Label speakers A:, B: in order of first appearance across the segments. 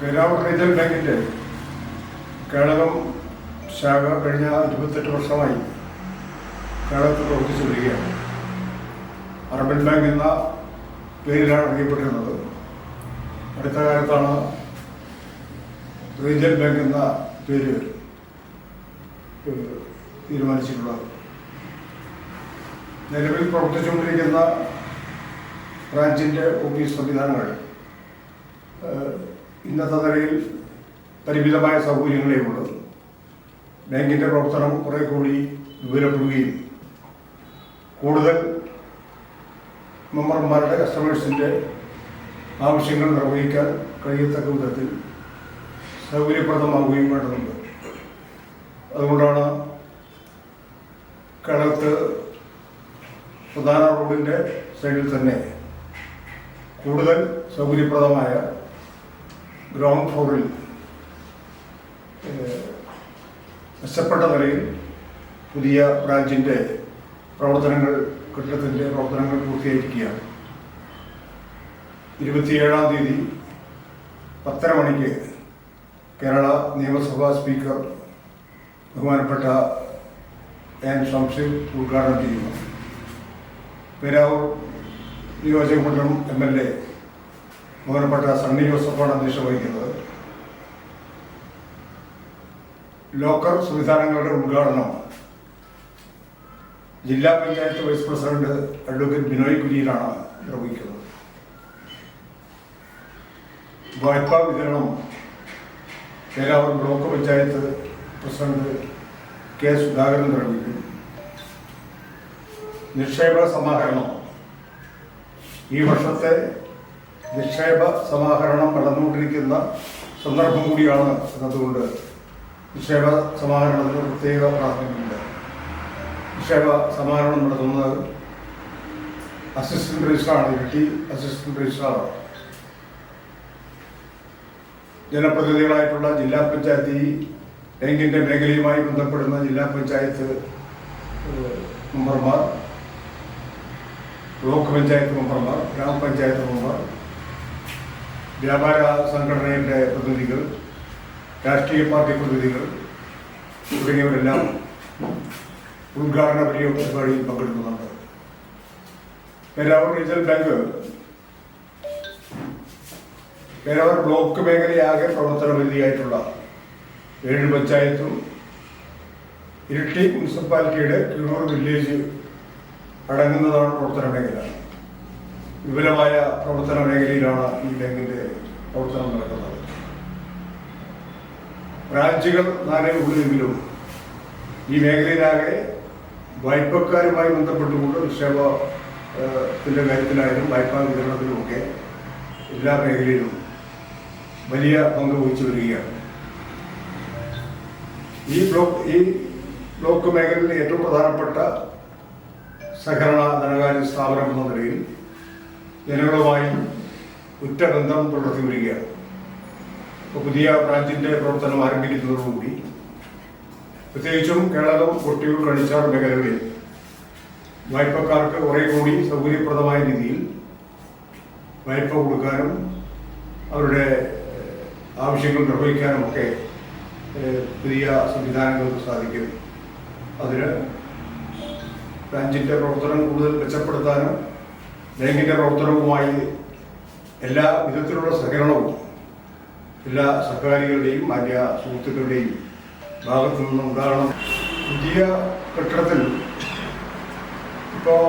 A: പേരാവൂർ റീജിയൽ ബാങ്കിന്റെ കേളകം ശാഖ കഴിഞ്ഞ ഇരുപത്തെട്ട് വർഷമായി കേരളത്തിൽ പ്രവർത്തിച്ചു വരികയാണ് അർബൻ ബാങ്ക് എന്ന പേരിലാണ് അറിയപ്പെട്ടിരുന്നത്. അടുത്ത കാലത്താണ് റീജിയൽ ബാങ്ക് എന്ന പേര് തീരുമാനിച്ചിട്ടുള്ളത്. നിലവിൽ പ്രവർത്തിച്ചുകൊണ്ടിരിക്കുന്ന ബ്രാഞ്ചിന്റെ ഓഫീസ് സംവിധാനങ്ങൾ ഇന്നത്തെ നിലയിൽ പരിമിതമായ സൗകര്യങ്ങളേ ഉള്ളൂ. ബാങ്കിന്റെ പ്രവർത്തനം കുറെ കൂടി വിപുലപ്പെടുകയും കൂടുതൽ മെമ്പർമാരുടെ കസ്റ്റമേഴ്സിന്റെ ആവശ്യങ്ങൾ നിർവഹിക്കാൻ കഴിയത്തക്ക വിധത്തിൽ സൗകര്യപ്രദമാവുകയും വേണ്ടതുണ്ട്. അതുകൊണ്ടാണ് കേരളത്ത് പ്രധാന റോഡിന്റെ സൈഡിൽ തന്നെ കൂടുതൽ സൗകര്യപ്രദമായ ഗ്രൗണ്ട് ഫ്ലോറിൽ മെച്ചപ്പെട്ട നിലയിൽ പുതിയ ബ്രാഞ്ചിന്റെ പ്രവർത്തനങ്ങൾ കെട്ടിടത്തിന്റെ പ്രവർത്തനങ്ങൾ പൂർത്തിയായിരിക്കുകയാണ്. ഇരുപത്തിയേഴാം തീയതി പത്തര മണിക്ക് കേരള നിയമസഭാ സ്പീക്കർ ബഹുമാനപ്പെട്ട എൻ ഷംഷീർ ഉദ്ഘാടനം ചെയ്യുന്നു. പേരാവൂർ നിയോജക മണ്ഡലം എം എൽ എ ബഹുമാനപ്പെട്ട സണ്ണി ജോസഫാണ് അധ്യക്ഷ വഹിക്കുന്നത്. ലോക്കർ സംവിധാനങ്ങളുടെ ഉദ്ഘാടനം ജില്ലാ panchayat vice president advocate Binoy കുര്യനാണ് നിർവഹിക്കുന്നത്. വായ്പാ വിതരണം Peravoor block panchayat president K Sudhakaran നിർവഹിക്കും നിക്ഷേപ സമാഹരണം ഈ വർഷത്തെ നിക്ഷേപ സമാഹരണം നടന്നുകൊണ്ടിരിക്കുന്ന സന്ദർഭം കൂടിയാണ് എന്നതുകൊണ്ട് നിക്ഷേപ സമാഹരണത്തിന് പ്രത്യേക പ്രാധാന്യമുണ്ട്. നിക്ഷേപ സമാഹരണം നടത്തുന്നത് അസിസ്റ്റന്റ് രജിസ്ട്രാണ് ഇരട്ടി അസിസ്റ്റന്റ് രജിസ്ട്രാറാണ് ജനപ്രതിനിധികളായിട്ടുള്ള ജില്ലാ പഞ്ചായത്ത് ബാങ്കിന്റെ മേഖലയുമായി ബന്ധപ്പെടുന്ന ജില്ലാ പഞ്ചായത്ത് മെമ്പർമാർ ബ്ലോക്ക് പഞ്ചായത്ത് മെമ്പർമാർ ഗ്രാമപഞ്ചായത്ത് മെമ്പർ വ്യാപാര സംഘടനയുടെ പ്രതിനിധികൾ രാഷ്ട്രീയ പാർട്ടി പ്രതിനിധികൾ തുടങ്ങിയവരെല്ലാം ഉദ്ഘാടന പരിപാടിയിൽ പങ്കെടുക്കുന്നുണ്ട്. Peravoor regional bank Peravoor block മേഖലയാകെ പ്രവർത്തന പരിധിയായിട്ടുള്ള ഏഴ് പഞ്ചായത്തും ഇരിട്ടി മുനിസിപ്പാലിറ്റിയുടെ കിഴൂർ വില്ലേജ് അടങ്ങുന്നതാണ് പ്രവർത്തന മേഖല. വിപുലമായ പ്രവർത്തന മേഖലയിലാണ് ഈ ബാങ്കിന്റെ പ്രവർത്തനം നടക്കുന്നത്. ബ്രാഞ്ചുകൾ നാലേ ഉള്ളെങ്കിലും ഈ മേഖലയിലാകെ വായ്പക്കാരുമായി ബന്ധപ്പെട്ടുകൊണ്ട് നിക്ഷേപത്തിന്റെ കാര്യത്തിലായാലും വായ്പാ വിതരണത്തിലുമൊക്കെ എല്ലാ മേഖലയിലും വലിയ പങ്ക് വഹിച്ചു വരികയാണ്. ഈ ബ്ലോക്ക് ഈ ബ്ലോക്ക് മേഖലയിലെ ഏറ്റവും പ്രധാനപ്പെട്ട സഹകരണ ധനകാര്യ സ്ഥാപനം എന്ന നിലയിൽ ജനങ്ങളുമായി ഉറ്റ ബന്ധം പുലർത്തി വരികയാണ് ഇപ്പോൾ പുതിയ ബ്രാഞ്ചിന്റെ പ്രവർത്തനം ആരംഭിക്കുന്നതോടുകൂടി പ്രത്യേകിച്ചും കേരളം കൊട്ടിയൂർ കണിച്ചാർ മേഖലകളിൽ വായ്പക്കാർക്ക് കുറെ കൂടി സൗകര്യപ്രദമായ രീതിയിൽ വായ്പ കൊടുക്കാനും അവരുടെ ആവശ്യങ്ങൾ നിർവഹിക്കാനും ഒക്കെ പുതിയ സംവിധാനങ്ങൾക്ക് സാധിക്കും. അതിന് ബ്രാഞ്ചിന്റെ പ്രവർത്തനം കൂടുതൽ മെച്ചപ്പെടുത്താനും ബാങ്കിന്റെ പ്രവർത്തനവുമായി എല്ലാ വിധത്തിലുള്ള സഹകരണവും എല്ലാ സഹകാരികളുടെയും മാന്യ സുഹൃത്തുക്കളുടെയും ഭാഗത്തു നിന്നും ഉണ്ടാകണം. പുതിയ കെട്ടിടത്തിൽ ഇപ്പോൾ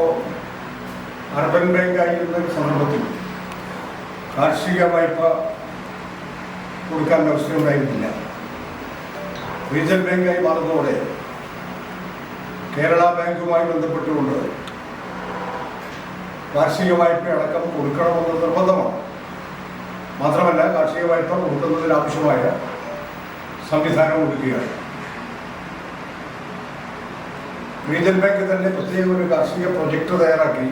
A: അർബൻ ബാങ്ക് ആയിരുന്ന സന്ദർഭത്തിൽ കാർഷിക വായ്പ കൊടുക്കാൻ അവസരമുണ്ടായിരുന്നില്ല. റീജിയൽ ബാങ്കായി മാറുന്നതോടെ കേരള ബാങ്കുമായി ബന്ധപ്പെട്ടുകൊണ്ട് കാർഷിക വായ്പ അടക്കം കൊടുക്കണമെന്ന് നിർബന്ധമാണ്. മാത്രമല്ല കാർഷിക വായ്പ കൊടുക്കുന്നതിന് ആവശ്യമായ സംവിധാനം ഒരുക്കുകയാണ്. റീജിയൻ ബാങ്ക് തന്നെ പ്രത്യേക ഒരു കാർഷിക പ്രൊജക്ട് തയ്യാറാക്കി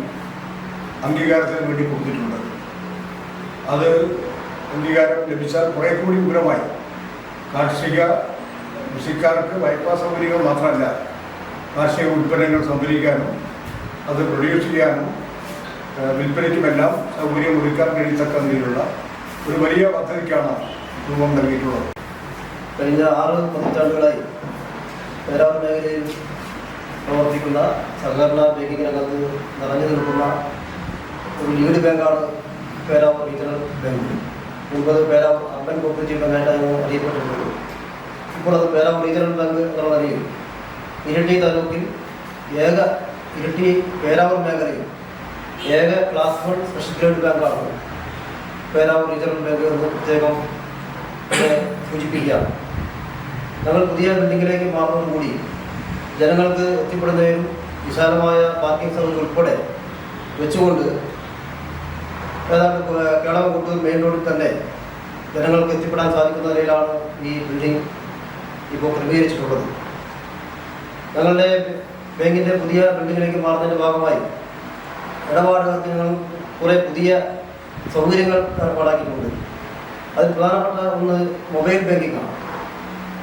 A: അംഗീകാരത്തിന് വേണ്ടി കൊടുത്തിട്ടുണ്ട്. അത് അംഗീകാരം ലഭിച്ചാൽ കുറെ കൂടി വിപുലമായി കാർഷിക കൃഷിക്കാർക്ക് വായ്പാ സൗകര്യങ്ങൾ മാത്രമല്ല കാർഷിക ഉൽപ്പന്നങ്ങൾ സംഭരിക്കാനും അത് പ്രൊഡ്യൂസ് ചെയ്യാനും വിൽപ്പനയ്ക്കുമെല്ലാം സൗകര്യം ഒരുക്കാൻ കഴിയത്തക്ക നിലയിലുള്ള ഒരു വലിയ പദ്ധതിക്കാണ് രൂപം നൽകിയിട്ടുള്ളത്.
B: കഴിഞ്ഞ ആറ് പതിറ്റാണ്ടുകളായി പേരാവൂർ മേഖലയിൽ പ്രവർത്തിക്കുന്ന സഹകരണ ബാങ്കിംഗ് രംഗത്ത് നിറഞ്ഞു നിൽക്കുന്ന ഒരു ലീഡ് ബാങ്കാണ് പേരാവൂർ റീജിയണൽ ബാങ്ക്. മുമ്പ് അത് പേരാവൂർ അർബൻ കോപ്പറേറ്റീവ് ബാങ്കായിട്ടാണ് അറിയപ്പെട്ടിരുന്നത്. ഇപ്പോൾ അത് പേരാവൂർ റീജിയണൽ ബാങ്ക് എന്നുള്ള അറിയും ഇരട്ടി താലൂക്കിൽ ഏക ഇരട്ടി പേരാവൂർ മേഖലയിൽ ഏക ക്ലാസ് വൺ സ്പെഷ്യൽ ഗ്രേഡ് ബാങ്കാണ് പേരാവൂർ റീജിയണൽ ബാങ്ക് എന്ന് പ്രത്യേകം സൂചിപ്പിക്കുക ഞങ്ങൾ പുതിയ ബിൽഡിങ്ങിലേക്ക് മാറുന്നതോടുകൂടി ജനങ്ങൾക്ക് എത്തിപ്പെടുന്നതിനും വിശാലമായ പാർക്കിംഗ് സൗകര്യം ഉൾപ്പെടെ വെച്ചുകൊണ്ട് ഏതാണ്ട് കേ- കേളകം മെയിൻ റോഡിൽ തന്നെ ജനങ്ങൾക്ക് എത്തിപ്പെടാൻ സാധിക്കുന്ന നിലയിലാണ് ഈ ബിൽഡിംഗ് ഇപ്പോൾ ക്രമീകരിച്ചിട്ടുള്ളത്. ഞങ്ങളുടെ ബാങ്കിന്റെ പുതിയ ബിൽഡിങ്ങിലേക്ക് മാറുന്നതിന്റെ ഭാഗമായി ഇടപാടുകൾക്ക് കുറേ പുതിയ സൗകര്യങ്ങൾ ഏർപ്പാടാക്കിയിട്ടുണ്ട്. അതിൽ പ്രധാനപ്പെട്ട ഒന്ന് മൊബൈൽ ബാങ്കിംഗ് ആണ്.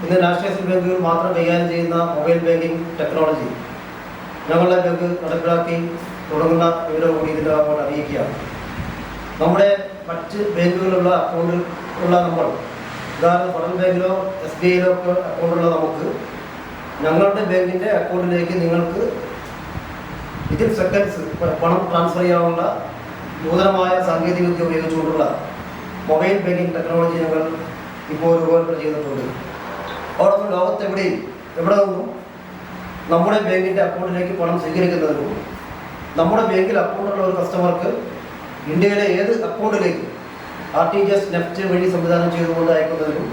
B: ഇന്ന് നാഷണലൈസ്ഡ് ബാങ്കുകൾ മാത്രം കൈകാര്യം ചെയ്യുന്ന മൊബൈൽ ബാങ്കിങ് ടെക്നോളജി ഞങ്ങളുടെ ബാങ്ക് നടപ്പിലാക്കി തുടങ്ങുന്ന വിവരം കൂടി ഇതിന്റെ ഭാഗമായിട്ട് അറിയിക്കുകയാണ്. നമ്മുടെ മറ്റ് ബാങ്കുകളിലുള്ള അക്കൗണ്ടിൽ ഉള്ള നമ്മൾ ഉദാഹരണം ഫെഡറൽ ബാങ്കിലോ എസ് ബി ഐയിലോ ഒക്കെ അക്കൗണ്ടുള്ള നമുക്ക് ഞങ്ങളുടെ ബാങ്കിന്റെ അക്കൗണ്ടിലേക്ക് നിങ്ങൾക്ക് വിത്തിൻ സെക്കൻഡ്സ് പണം ട്രാൻസ്ഫർ ചെയ്യാനുള്ള നൂതനമായ സാങ്കേതികവിദ്യ ഉപയോഗിച്ചുകൊണ്ടുള്ള മൊബൈൽ ബാങ്കിംഗ് ടെക്നോളജി ഞങ്ങൾ ഇപ്പോൾ രൂപകൽപ്പന ചെയ്തിട്ടുണ്ട്. അതോടൊപ്പം ലോകത്തെവിടെയും എവിടെ നിന്നും നമ്മുടെ ബാങ്കിന്റെ അക്കൗണ്ടിലേക്ക് പണം സ്വീകരിക്കുന്നതിനും നമ്മുടെ ബാങ്കിൽ അക്കൗണ്ടുള്ള ഒരു കസ്റ്റമർക്ക് ഇന്ത്യയിലെ ഏത് അക്കൗണ്ടിലേക്ക് R T G S NEFT വഴി സംവിധാനം ചെയ്തുകൊണ്ട് അയക്കുന്നതിനും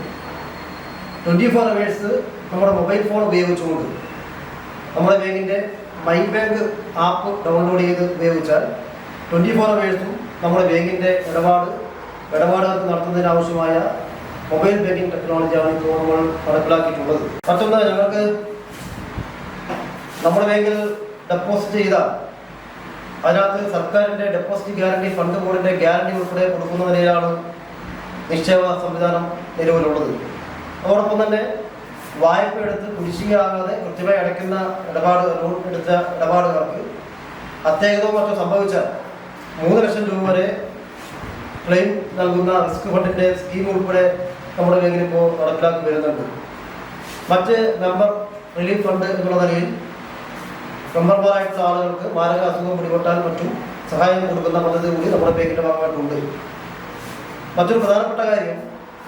B: ട്വന്റി ഫോർ അവേഴ്സ് നമ്മുടെ മൊബൈൽ ഫോൺ ഉപയോഗിച്ചുകൊണ്ട് നമ്മുടെ ബാങ്കിന്റെ മൈ ബാങ്ക് ആപ്പ് ഡൗൺലോഡ് ചെയ്ത് ഉപയോഗിച്ചാൽ ട്വന്റി ഫോർ അവേഴ്സും നമ്മുടെ ബാങ്കിന്റെ ഇടപാട് ഇടപാടുകൾ നടത്തുന്നതിനാവശ്യമായ മൊബൈൽ ബാങ്കിങ് ടെക്നോളജിയാണ് ഇപ്പോൾ നമ്മൾ നടപ്പിലാക്കിയിട്ടുള്ളത്. മറ്റൊന്ന് ഞങ്ങൾക്ക് നമ്മുടെ ബാങ്കിൽ ഡെപ്പോസിറ്റ് ചെയ്ത അതിനകത്ത് സർക്കാരിന്റെ ഡെപ്പോസിറ്റ് ഗ്യാരണ്ടി ഫണ്ട് ബോർഡിന്റെ ഗ്യാരണ്ടി ഉൾപ്പെടെ കൊടുക്കുന്ന നിലയിലാണ് നിക്ഷേപ സംവിധാനം നിലവിലുള്ളത്. അതോടൊപ്പം തന്നെ വായ്പ എടുത്ത് കുടിശ്ശികയാകാതെ കൃത്യമായി അടയ്ക്കുന്ന ഇടപാട് ലോൺ എടുത്ത ഇടപാടുകാർക്ക് അത്യേകതവും മറ്റോ സംഭവിച്ചാൽ മൂന്ന് ലക്ഷം രൂപ വരെ ക്ലെയിം നൽകുന്ന റിസ്ക് ഫണ്ടിന്റെ സ്കീം ഉൾപ്പെടെ നമ്മുടെ ബാങ്കിൽ ഇപ്പോൾ നടപ്പിലാക്കി വരുന്നുണ്ട്. മറ്റ് മെമ്പർ റിലീഫ് ഫണ്ട് എന്നുള്ള നിലയിൽ മെമ്പർമാരായിട്ടുള്ള ആളുകൾക്ക് മാരക അസുഖം പിടിപെട്ടാൽ മറ്റും സഹായം കൊടുക്കുന്ന പദ്ധതി കൂടി നമ്മുടെ ബാങ്കിന്റെ ഭാഗമായിട്ടുണ്ട്. മറ്റൊരു പ്രധാനപ്പെട്ട കാര്യം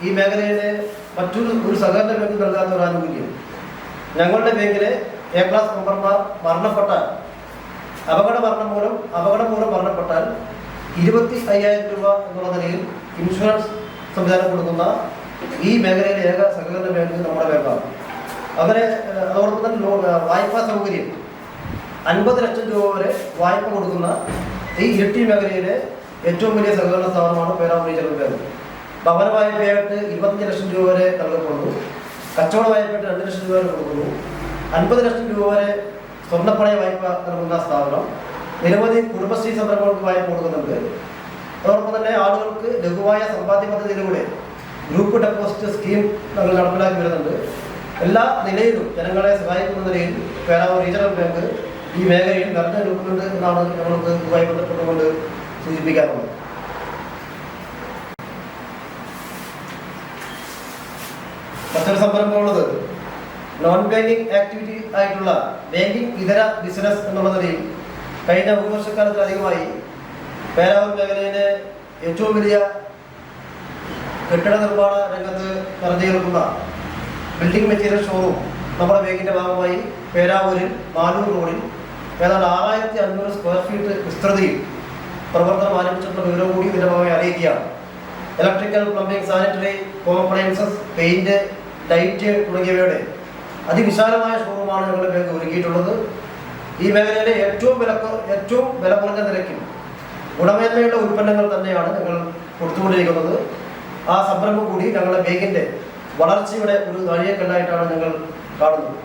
B: ഈ മേഖലയിലെ മറ്റൊരു ഒരു സഹകരണ ബാങ്ക് നൽകാത്ത ഒരു ആനുകൂല്യം ഞങ്ങളുടെ ബാങ്കിലെ എ ക്ലാസ് മെമ്പർമാർ മരണപ്പെട്ടാൽ അപകട മരണം മൂലം അപകടം മൂലം മരണപ്പെട്ടാൽ ഇരുപത്തി അയ്യായിരം രൂപ എന്നുള്ള നിലയിൽ ഇൻഷുറൻസ് സംവിധാനം കൊടുക്കുന്ന ഈ മേഖലയിലെ ഏക സഹകരണ ബാങ്ക് നമ്മുടെ ബാങ്കാണ്. ഏഹ്, അതോടൊപ്പം തന്നെ ലോ- വായ്പാ സൗകര്യം. അൻപത് ലക്ഷം രൂപ വരെ വായ്പ കൊടുക്കുന്ന ഈ ഇരട്ടി മേഖലയിലെ ഏറ്റവും വലിയ സഹകരണ സ്ഥാപനമാണ് പേരാം റീജിയണൽ ബാങ്ക്. ഭവന വായ്പയായിട്ട് ഇരുപത്തഞ്ച് ലക്ഷം രൂപ വരെ നൽകപ്പെടുന്നു. കച്ചവട വായ്പയായിട്ട് രണ്ട് ലക്ഷം രൂപ വരെ കൊടുക്കുന്നു. അൻപത് ലക്ഷം രൂപ വരെ സ്വർണപ്പണയ വായ്പ നൽകുന്ന സ്ഥാപനം നിരവധി കുടുംബശ്രീ സംരംഭങ്ങൾക്ക് വായ്പ കൊടുക്കുന്നുണ്ട്. അതോടൊപ്പം തന്നെ ആളുകൾക്ക് ലഘുവായ സമ്പാദ്യ പദ്ധതിയിലൂടെ ഗ്രൂപ്പ് ഡെപ്പോസിറ്റ് സ്കീം ഞങ്ങൾ നടപ്പിലാക്കി വരുന്നുണ്ട്. എല്ലാ നിലയിലും ജനങ്ങളെ സഹായിക്കുന്ന നിലയിൽ പേരാവൂർ റീജിയണൽ ബാങ്ക് ഈ മേഖലയിൽ നിറഞ്ഞു നിൽക്കുന്നുണ്ട് എന്നാണ് ഞങ്ങൾക്ക് ഇതുമായി ബന്ധപ്പെട്ടുകൊണ്ട് സൂചിപ്പിക്കാറുള്ളത്. മറ്റൊരു സംരംഭമുള്ളത് നോൺ ബാങ്കിങ് ആക്ടിവിറ്റി ആയിട്ടുള്ള ബാങ്കിങ് ഇതര ബിസിനസ് എന്നുള്ള നിലയിൽ കഴിഞ്ഞ ഒരു വർഷക്കാലത്തിലധികമായി പേരാവൂർ മേഖലയിലെ ഏറ്റവും വലിയ കെട്ടിട നിർമ്മാണ രംഗത്ത് നിറഞ്ഞുകൊടുക്കുന്ന ബിൽഡിംഗ് മെറ്റീരിയൽ ഷോറൂം നമ്മുടെ ബാങ്കിന്റെ ഭാഗമായി പേരാവൂരിൽ നാനൂർ റോഡിൽ ഏതാണ്ട് ആറായിരത്തി അഞ്ഞൂറ് സ്ക്വയർ ഫീറ്റ് വിസ്തൃതിയിൽ പ്രവർത്തനം ആരംഭിച്ചിട്ടുള്ള വിവരം കൂടി ഇതിന്റെ ഭാഗമായി അറിയിക്കുകയാണ്. Electrical plumbing sanitary home appliances paint light തുടങ്ങിയവയുടെ അതിവിശാലമായ ഷോറൂമാണ് ഞങ്ങളുടെ ബാങ്ക് ഒരുക്കിയിട്ടുള്ളത്. ഈ മേഖലയിലെ ഏറ്റവും വില ഏറ്റവും വില കുറഞ്ഞ നിരക്കിൽ ഗുണമേന്മയുള്ള ഉൽപ്പന്നങ്ങൾ തന്നെയാണ് ഞങ്ങൾ കൊടുത്തുകൊണ്ടിരിക്കുന്നത്. ആ സംരംഭം കൂടി ഞങ്ങളുടെ ബേഗിന്റെ വളർച്ചയുടെ ഒരു നാഴികക്കല്ലായിട്ടാണ് ഞങ്ങൾ കാണുന്നത്.